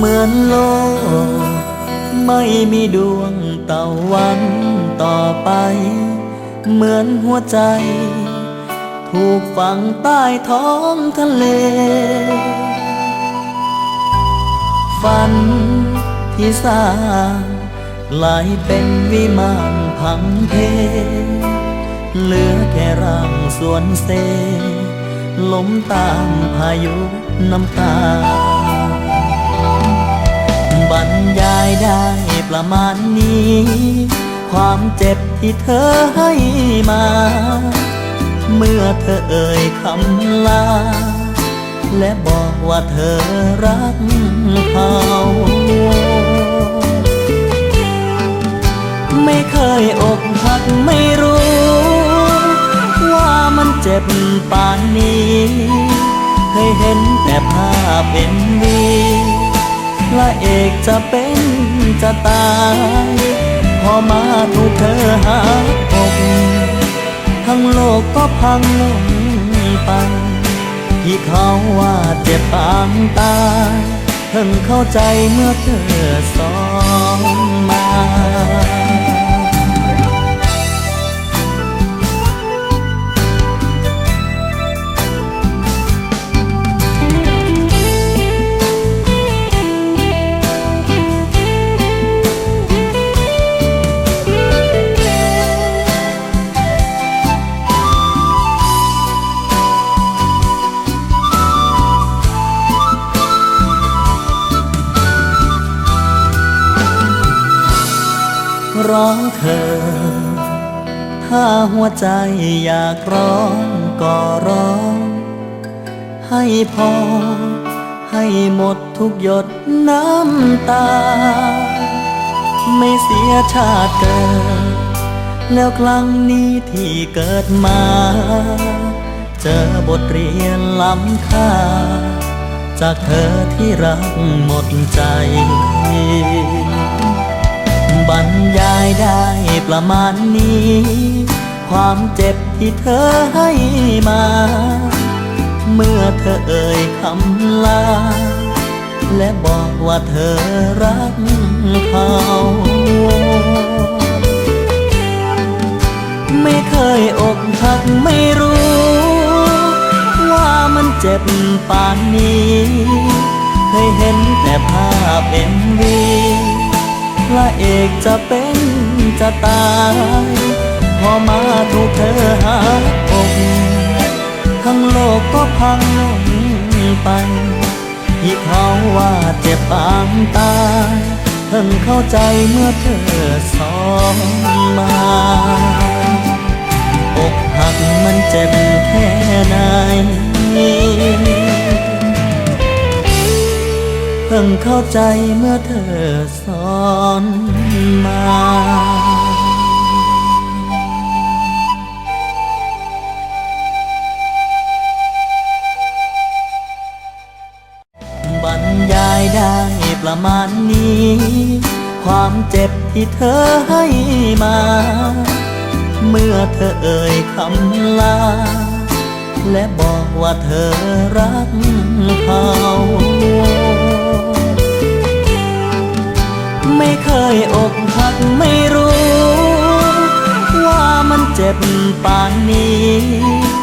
หมือนโลก ไม่มีดวงตะวันต่อไป เหมือนหัวใจ ถูกฝังใต้ท้องทะเล ฝันที่สร้างกลายเป็นวิมานพังเพ เหลือแค่ร่างส่วนเซล้มตามพายุน้ำตา ประมาณนี้ ความเจ็บที่เธอให้มา เมื่อเธอเอ่ยคำลา และบอกว่าเธอรักเขาไม่เคยอกหักไม่รู้ ว่ามันเจ็บป่านนี้ เคยเห็นแต่ภาพเป็นวีพระเอกจะเป็น จะตาย พอมาถูกเธอหักอกทั้งโลกก็พังลงไปที่เขาว่าเจ็บปางตายเพิ่งเข้าใจเมื่อเธอสอนมา ร้องเธอ ถ้าหัวใจอยากร้องก็ร้อง ให้พอ ให้หมดทุกหยดน้ำตา ไม่เสียชาติเกิด แล้วครั้งนี้ที่เกิดมา เจอบทเรียนล้ำค่า จากเธอที่รักหมดใจ บรรยายได้ประมาณนี้ ความเจ็บที่เธอให้มา เมื่อเธอเอ่ยคำลา และบอกว่าเธอรักเขาไม่เคยอกหักไม่รู้ ว่ามันเจ็บป่านนี้ เคยเห็นแต่ภาพเอ็มวี พระเอกจะเป็นจะตายพอมาถูกเธอหักอกทั้งโลกก็พังลงไปที่เขาว่าเจ็บปางตายเพิ่งเข้าใจเมื่อเธอสอนมา พิ่งเข้าใจเมื่อเธอสอนมาบรรยายได้ประมาณนี้ ความเจ็บที่เธอให้มา เมื่อเธอเอ่ยคำลา และบอกว่าเธอรักเขา ไม่เคยอกหักไม่รู้ ว่ามันเจ็บปานนี้